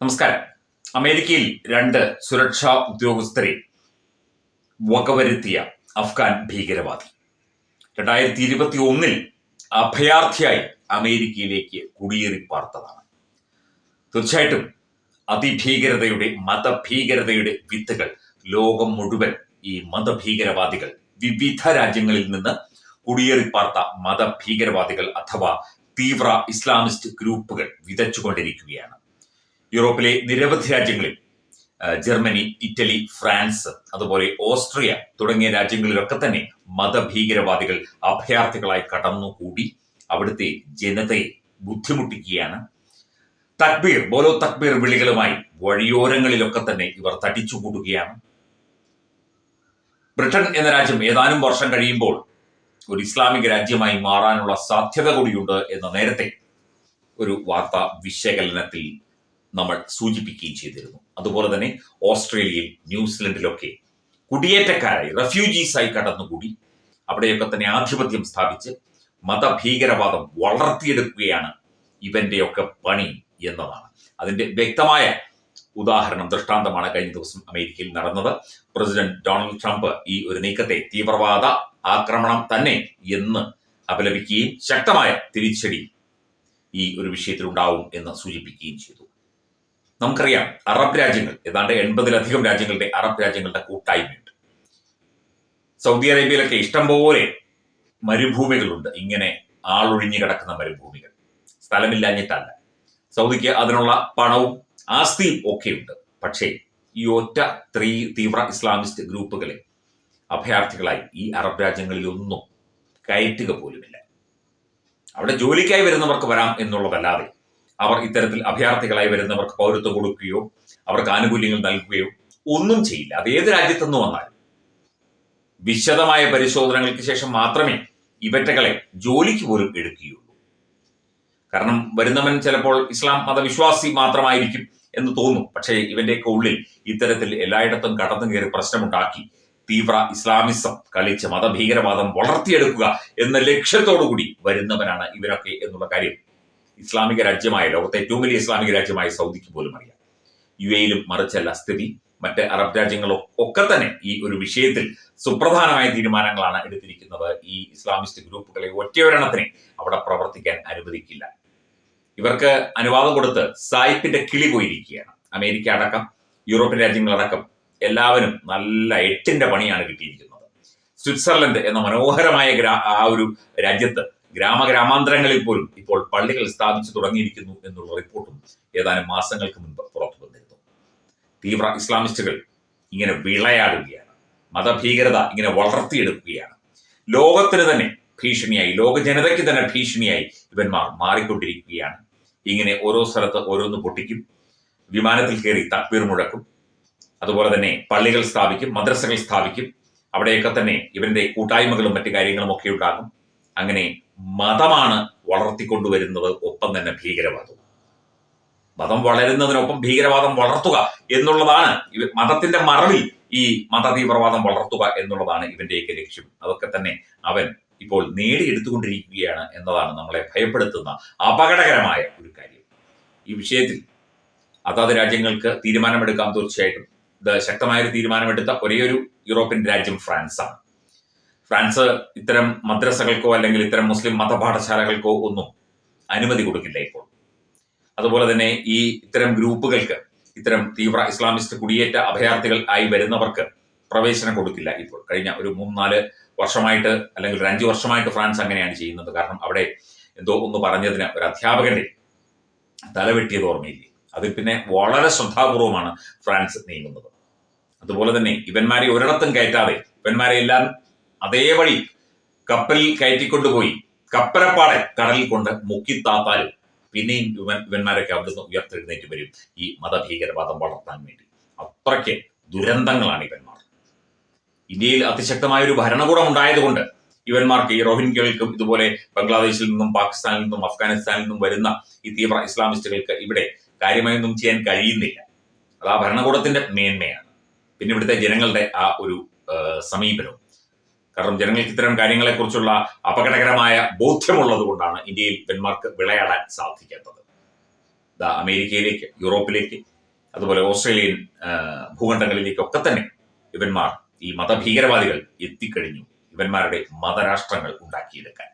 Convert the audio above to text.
നമസ്കാരം. അമേരിക്കയിൽ രണ്ട് സുരക്ഷാ ഉദ്യോഗസ്ഥരെ വകവരുത്തിയ അഫ്ഗാൻ ഭീകരവാദി. രണ്ടായിരത്തി ഇരുപത്തി ഒന്നിൽ അഭയാർത്ഥിയായി അമേരിക്കയിലേക്ക് കുടിയേറി പാർത്തതാണ്. തീർച്ചയായിട്ടും അതിഭീകരതയുടെ മതഭീകരതയുടെ വിത്തുകൾ ലോകം മുഴുവൻ ഈ മതഭീകരവാദികൾ വിവിധ രാജ്യങ്ങളിൽ നിന്ന് കുടിയേറി പാർത്ത മതഭീകരവാദികൾ അഥവാ തീവ്ര ഇസ്ലാമിസ്റ്റ് ഗ്രൂപ്പുകൾ വിതച്ചുകൊണ്ടിരിക്കുകയാണ്. യൂറോപ്പിലെ നിരവധി രാജ്യങ്ങളിൽ ജർമ്മനി ഇറ്റലി ഫ്രാൻസ് അതുപോലെ ഓസ്ട്രിയ തുടങ്ങിയ രാജ്യങ്ങളിലൊക്കെ തന്നെ മതഭീകരവാദികൾ അഭയാർത്ഥികളായി കടന്നുകൂടി അവിടുത്തെ ജനതയെ ബുദ്ധിമുട്ടിക്കുകയാണ്. തക്ബീർ ബോലോ തക്ബീർ വിളികളുമായി വഴിയോരങ്ങളിലൊക്കെ തന്നെ ഇവർ തടിച്ചുകൂടുകയാണ്. ബ്രിട്ടൻ എന്ന രാജ്യം ഏതാനും വർഷം കഴിയുമ്പോൾ ഒരു ഇസ്ലാമിക രാജ്യമായി മാറാനുള്ള സാധ്യത കൂടിയുണ്ട് എന്ന നേരത്തെ ഒരു വാർത്താ വിശകലനത്തിൽ നമ്മൾ സൂചിപ്പിക്കുകയും ചെയ്തിരുന്നു. അതുപോലെ തന്നെ ഓസ്ട്രേലിയയിൽ ന്യൂസിലൻഡിലൊക്കെ കുടിയേറ്റക്കാരായി റെഫ്യൂജീസായി കടന്നുകൂടി. അവിടെയൊക്കെ തന്നെ ആധിപത്യം സ്ഥാപിച്ച് മതഭീകരവാദം വളർത്തിയെടുക്കുകയാണ് ഇവന്റെയൊക്കെ പണി എന്നതാണ്. അതിന്റെ വ്യക്തമായ ഉദാഹരണം ദൃഷ്ടാന്തമാണ് കഴിഞ്ഞ ദിവസം അമേരിക്കയിൽ നടന്നത്. പ്രസിഡന്റ് ഡൊണാൾഡ് ട്രംപ് ഈ ഒരു നീക്കത്തെ തീവ്രവാദ ആക്രമണം തന്നെ എന്ന് അപലപിക്കുകയും ശക്തമായ തിരിച്ചടി ഈ ഒരു വിഷയത്തിൽ ഉണ്ടാവും എന്ന് സൂചിപ്പിക്കുകയും ചെയ്തു. നമുക്കറിയാം അറബ് രാജ്യങ്ങൾ ഏതാണ്ട് എൺപതിലധികം രാജ്യങ്ങളുടെ അറബ് രാജ്യങ്ങളുടെ കൂട്ടായ്മയുണ്ട്. സൗദി അറേബ്യയിലൊക്കെ ഇഷ്ടംപോലെ മരുഭൂമികളുണ്ട്. ഇങ്ങനെ ആളൊഴിഞ്ഞു കിടക്കുന്ന മരുഭൂമികൾ. സ്ഥലമില്ലാഞ്ഞിട്ടല്ല. സൗദിക്ക് അതിനുള്ള പണവും ആസ്തിയും ഒക്കെയുണ്ട്. പക്ഷേ ഈ ഒറ്റ ത്രീ തീവ്ര ഇസ്ലാമിസ്റ്റ് ഗ്രൂപ്പുകളെ അഭയാർത്ഥികളായി ഈ അറബ് രാജ്യങ്ങളിലൊന്നും കയറ്റുക പോലുമില്ല. അവിടെ ജോലിക്കായി വരുന്നവർക്ക് വരാം എന്നുള്ളതല്ലാതെ അവർ ഇത്തരത്തിൽ അഭയാർത്ഥികളായി വരുന്നവർക്ക് പൗരത്വം കൊടുക്കുകയോ അവർക്ക് ആനുകൂല്യങ്ങൾ നൽകുകയോ ഒന്നും ചെയ്യില്ല. അത് ഏത് രാജ്യത്തുനിന്ന് വന്നാലും. വിശദമായ പരിശോധനകൾക്ക് ശേഷം മാത്രമേ ഇവറ്റകളെ ജോലിക്ക് പോലും എടുക്കുകയുള്ളൂ. കാരണം വരുന്നവൻ ചിലപ്പോൾ ഇസ്ലാം മതവിശ്വാസി മാത്രമായിരിക്കും എന്ന് തോന്നും. പക്ഷേ ഇവന്റെയൊക്കെ ഉള്ളിൽ ഇത്തരത്തിൽ എല്ലായിടത്തും കടന്നു കയറി പ്രശ്നമുണ്ടാക്കി തീവ്ര ഇസ്ലാമിസം കളിച്ച് മതഭീകരവാദം വളർത്തിയെടുക്കുക എന്ന ലക്ഷ്യത്തോടുകൂടി വരുന്നവനാണ് ഇവരൊക്കെ എന്നുള്ള കാര്യം ഇസ്ലാമിക രാജ്യമായ ലോകത്തെ ഏറ്റവും വലിയ ഇസ്ലാമിക രാജ്യമായ സൗദിക്ക് പോലും അറിയാം. യു എയിലും മറിച്ചല്ല സ്ഥിതി. മറ്റ് അറബ് രാജ്യങ്ങളും ഒക്കെ തന്നെ ഈ ഒരു വിഷയത്തിൽ സുപ്രധാനമായ തീരുമാനങ്ങളാണ് എടുത്തിരിക്കുന്നത്. ഈ ഇസ്ലാമിസ്റ്റ് ഗ്രൂപ്പുകളെ ഒറ്റയൊരെണ്ണത്തിനെ അവിടെ പ്രവർത്തിക്കാൻ അനുവദിക്കില്ല. ഇവർക്ക് അനുവാദം കൊടുത്ത് സായിപ്പിന്റെ കിളി പോയിരിക്കുകയാണ്. അമേരിക്ക അടക്കം യൂറോപ്യൻ രാജ്യങ്ങളടക്കം എല്ലാവരും നല്ല എട്ടിന്റെ പണിയാണ് കിട്ടിയിരിക്കുന്നത്. സ്വിറ്റ്സർലൻഡ് എന്ന മനോഹരമായ ആ ഒരു രാജ്യത്ത് ഗ്രാമഗ്രാമാന്തരങ്ങളിൽ പോലും ഇപ്പോൾ പള്ളികൾ സ്ഥാപിച്ചു തുടങ്ങിയിരിക്കുന്നു എന്നുള്ള റിപ്പോർട്ടും ഏതാനും മാസങ്ങൾക്ക് മുൻപ് പുറത്തു വന്നിരുന്നു. തീവ്ര ഇസ്ലാമിസ്റ്റുകൾ ഇങ്ങനെ വിളയാടുകയാണ്. മതഭീകരത ഇങ്ങനെ വളർത്തിയെടുക്കുകയാണ്. ലോകത്തിന് തന്നെ ഭീഷണിയായി ലോക ജനതയ്ക്ക് തന്നെ ഭീഷണിയായി ഇവന്മാർ മാറിക്കൊണ്ടിരിക്കുകയാണ്. ഇങ്ങനെ ഓരോ സ്ഥലത്ത് ഓരോന്ന് പൊട്ടിക്കും വിമാനത്തിൽ കയറി തക്ബീർ മുഴക്കും അതുപോലെ തന്നെ പള്ളികൾ സ്ഥാപിക്കും മദ്രസകൾ സ്ഥാപിക്കും അവിടെയൊക്കെ തന്നെ ഇവന്റെ കൂട്ടായ്മകളും മറ്റു കാര്യങ്ങളും ഒക്കെ ഉണ്ടാകും. അങ്ങനെ മതമാണ് വളർത്തിക്കൊണ്ടുവരുന്നത് ഒപ്പം തന്നെ ഭീകരവാദവും. മതം വളരുന്നതിനൊപ്പം ഭീകരവാദം വളർത്തുക എന്നുള്ളതാണ് ഇവ- മതത്തിന്റെ മറവിൽ ഈ മതതീവ്രവാദം വളർത്തുക എന്നുള്ളതാണ് ഇവന്റെയൊക്കെ ലക്ഷ്യം. അതൊക്കെ തന്നെ അവൻ ഇപ്പോൾ നേടിയെടുത്തുകൊണ്ടിരിക്കുകയാണ് എന്നതാണ് നമ്മളെ ഭയപ്പെടുത്തുന്ന അപകടകരമായ ഒരു കാര്യം. ഈ വിഷയത്തിൽ അതാത് രാജ്യങ്ങൾക്ക് തീരുമാനമെടുക്കാം തീർച്ചയായിട്ടും ശക്തമായ ഒരു തീരുമാനമെടുത്ത ഒരേയൊരു യൂറോപ്യൻ രാജ്യം ഫ്രാൻസാണ്. ഫ്രാൻസ് ഇത്തരം മദ്രസകൾക്കോ അല്ലെങ്കിൽ ഇത്തരം മുസ്ലിം മതപാഠശാലകൾക്കോ ഒന്നും അനുമതി കൊടുക്കില്ല ഇപ്പോൾ. അതുപോലെ തന്നെ ഈ ഇത്തരം ഗ്രൂപ്പുകൾക്ക് ഇത്തരം തീവ്ര ഇസ്ലാമിസ്റ്റ് കുടിയേറ്റ അഭയാർത്ഥികൾ ആയി വരുന്നവർക്ക് പ്രവേശനം കൊടുക്കില്ല ഇപ്പോൾ. കഴിഞ്ഞ ഒരു മൂന്നാൽ വർഷമായിട്ട് അല്ലെങ്കിൽ ഒരു അഞ്ചു വർഷമായിട്ട് ഫ്രാൻസ് അങ്ങനെയാണ് ചെയ്യുന്നത്. കാരണം അവിടെ എന്തോ ഒന്ന് പറഞ്ഞതിന് ഒരു അധ്യാപകന്റെ തലവെട്ടിയത് ഓർമ്മയില്ലേ? അതിൽ പിന്നെ വളരെ ശ്രദ്ധാപൂർവമാണ് ഫ്രാൻസ് നീങ്ങുന്നത്. അതുപോലെ തന്നെ ഇവന്മാരെ ഒരിടത്തും കയറ്റാതെ ഇവന്മാരെ എല്ലാം അതേ വഴി കപ്പലിൽ കയറ്റിക്കൊണ്ടുപോയി കപ്പലപ്പാടെ കടലിൽ കൊണ്ട് മുക്കിത്താത്താലും പിന്നെയും ഇവൻ ഇവന്മാരൊക്കെ അവിടുന്ന് ഉയർത്തെഴുന്നേറ്റ് വരും. ഈ മതഭീകരവാദം വളർത്താൻ വേണ്ടി. അത്രയ്ക്ക് ദുരന്തങ്ങളാണ് ഇവന്മാർ. ഇന്ത്യയിൽ അതിശക്തമായ ഒരു ഭരണകൂടം ഉണ്ടായതുകൊണ്ട് ഇവന്മാർക്ക് ഈ റോഹിൻഗ്യകൾക്കും ഇതുപോലെ ബംഗ്ലാദേശിൽ നിന്നും പാകിസ്ഥാനിൽ നിന്നും അഫ്ഗാനിസ്ഥാനിൽ നിന്നും വരുന്ന ഈ തീവ്ര ഇസ്ലാമിസ്റ്റുകൾക്ക് ഇവിടെ കാര്യമായൊന്നും ചെയ്യാൻ കഴിയുന്നില്ല. അത് ആ ഭരണകൂടത്തിന്റെ മേന്മയാണ്. പിന്നെ ഇവിടുത്തെ ജനങ്ങളുടെ ആ ഒരു സമീപനവും. കാരണം ജനങ്ങൾക്ക് ഇത്തരം കാര്യങ്ങളെക്കുറിച്ചുള്ള അപകടകരമായ ബോധ്യമുള്ളത് കൊണ്ടാണ് ഇന്ത്യയിൽ ഇവന്മാർക്ക് വിളയാടാൻ സാധിക്കാത്തത് അമേരിക്കയിലേക്ക് യൂറോപ്പിലേക്ക് അതുപോലെ ഓസ്ട്രേലിയൻ ഭൂഖണ്ഡങ്ങളിലേക്കൊക്കെ തന്നെ ഇവന്മാർ ഈ മതഭീകരവാദികൾ എത്തിക്കഴിഞ്ഞു. ഇവന്മാരുടെ മതരാഷ്ട്രങ്ങൾ ഉണ്ടാക്കിയെടുക്കാൻ.